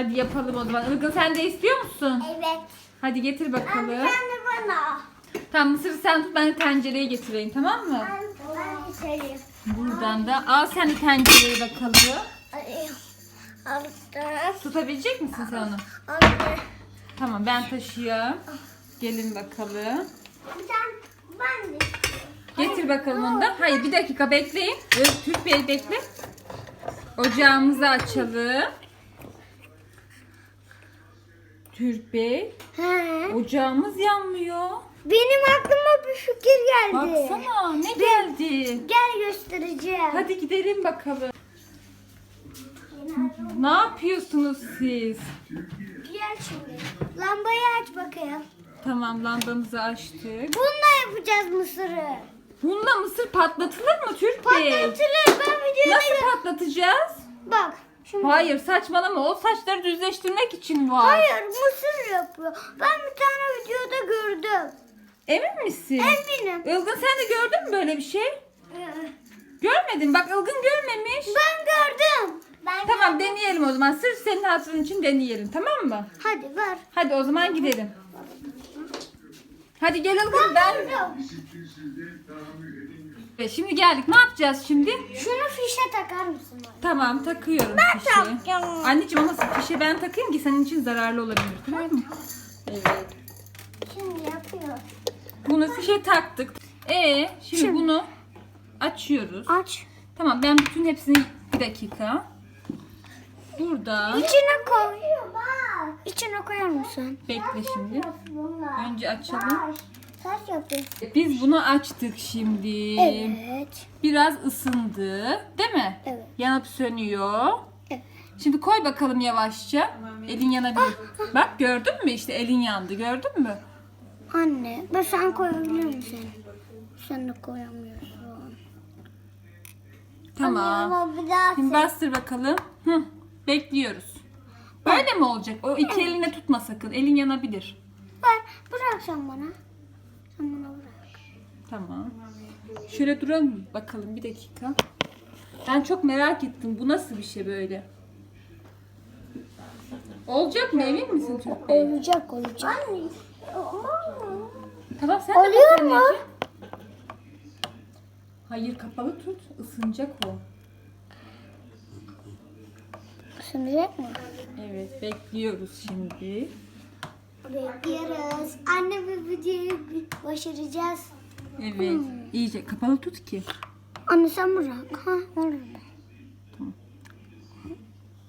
Hadi yapalım o zaman. Ilgın sen de istiyor musun? Evet. Hadi getir Ben bakalım. bir tane bana. Tamam mısırı sen tut ben de tencereyi getireyim tamam mı? Ben, ben. Buradan da al sen de tencereyi bakalım. Altta. Tutabilecek misin sen onu? Altta. Tamam ben taşıyorum. Gelin bakalım. Tane ben de. Getir bakalım onu da. Hayır bir dakika bekleyin. Türk Bey bekle. Ocağımızı açalım. Türk Bey. He. Ocağımız yanmıyor. Benim aklıma bir fikir geldi. Baksana ne geldi. Gel göstereceğim. Hadi gidelim bakalım. Ne yapıyorsunuz siz? Gel şimdi. Lambayı aç bakayım. Tamam lambamızı açtık. Bununla yapacağız mısırı. Bununla mısır patlatılır mı Türk Bey? Patlatılır. Ben videoda Nasıl patlatacağız? Bak. Şimdi. Hayır saçmalama o saçları düzleştirmek için var. Hayır mısır yapıyor. Ben bir tane videoda gördüm. Emin misin? Eminim. Ilgın sen de gördün mü böyle bir şey? Ee, Görmedin. Bak Ilgın görmemiş. Ben gördüm. Ben Tamam deneyelim o zaman. Sırf senin hatırın için deneyelim tamam mı? Hadi ver. Hadi o zaman gidelim. Hadi gel Ilgın ben. Evet, Şimdi geldik. Ne yapacağız şimdi? Şunu fişe takar mısın? bana? Tamam takıyorum fişi. takacağım. Anneciğim ama fişi ben takayım ki senin için zararlı olabilir. Tamam mı? Evet. Şimdi yapıyor. Bunu fişe taktık. E şimdi, Şimdi. bunu açıyoruz. Aç. Tamam ben bütün hepsini bir dakika. Burada İçine koy. İçine koyar mısın? bekle şimdi. Önce açalım. Saç yapıyor. Biz bunu açtık şimdi. Evet. Biraz ısındı, değil mi? Evet. Yanıp sönüyor. Evet. Şimdi koy bakalım yavaşça. Elin yanabilir. Bak gördün mü işte elin yandı. Gördün mü? Anne, ben sen koyabilir misin? Sen de koyamıyorsun. Tamam. Ama bir daha Şimdi bastır bakalım. Hı, bekliyoruz. Böyle mi olacak? O iki eline tutma sakın. Elin yanabilir. Ver, bırak sen bana. Bırak. Tamam. Şöyle duralım bakalım bir dakika. Ben çok merak ettim. Bu nasıl bir şey böyle? Olacak mı? Emin misin Türk Bey? Olacak, olacak. Anne, Tamam sen de Oluyor mu? anneciğim. Hayır kapalı tut. Isınacak o. Isınacak mı? Evet bekliyoruz şimdi. Bekliyoruz. Anne bu videoyu başaracağız. Evet. İyice kapalı tut ki. Anne sen bırak. Ha, olur. Tamam.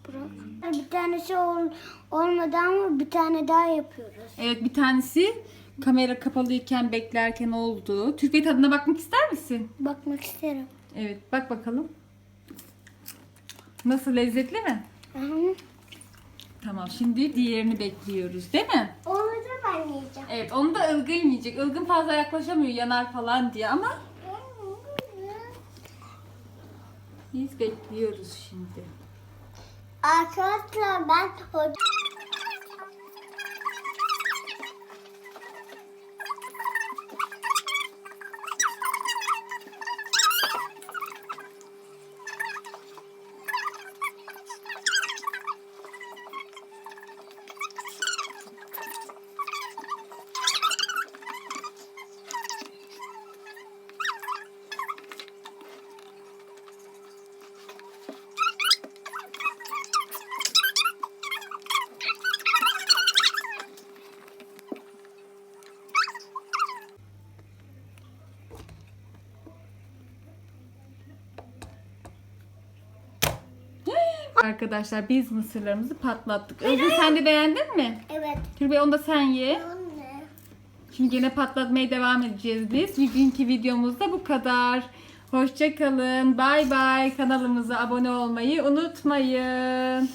Bırak. Bir tanesi ol, olmadı ama bir tane daha yapıyoruz. Evet bir tanesi kamera kapalıyken beklerken oldu. Türk Bey tadına bakmak ister misin? Bakmak isterim. Evet bak bakalım. Nasıl lezzetli mi? Hı. Tamam şimdi diğerini bekliyoruz değil mi? Onu da ben yiyeceğim. Evet onu da ılgın yiyecek. Ilgın fazla yaklaşamıyor yanar falan diye ama biz bekliyoruz şimdi. Arkadaşlar ben Arkadaşlar biz mısırlarımızı patlattık. Ilgın sen de beğendin mi? Evet. Türk Bey onu da sen ye. Anne. Şimdi yine patlatmaya devam edeceğiz biz. Bugünkü videomuz da bu kadar. Hoşçakalın. Bay bay. Kanalımıza abone olmayı unutmayın.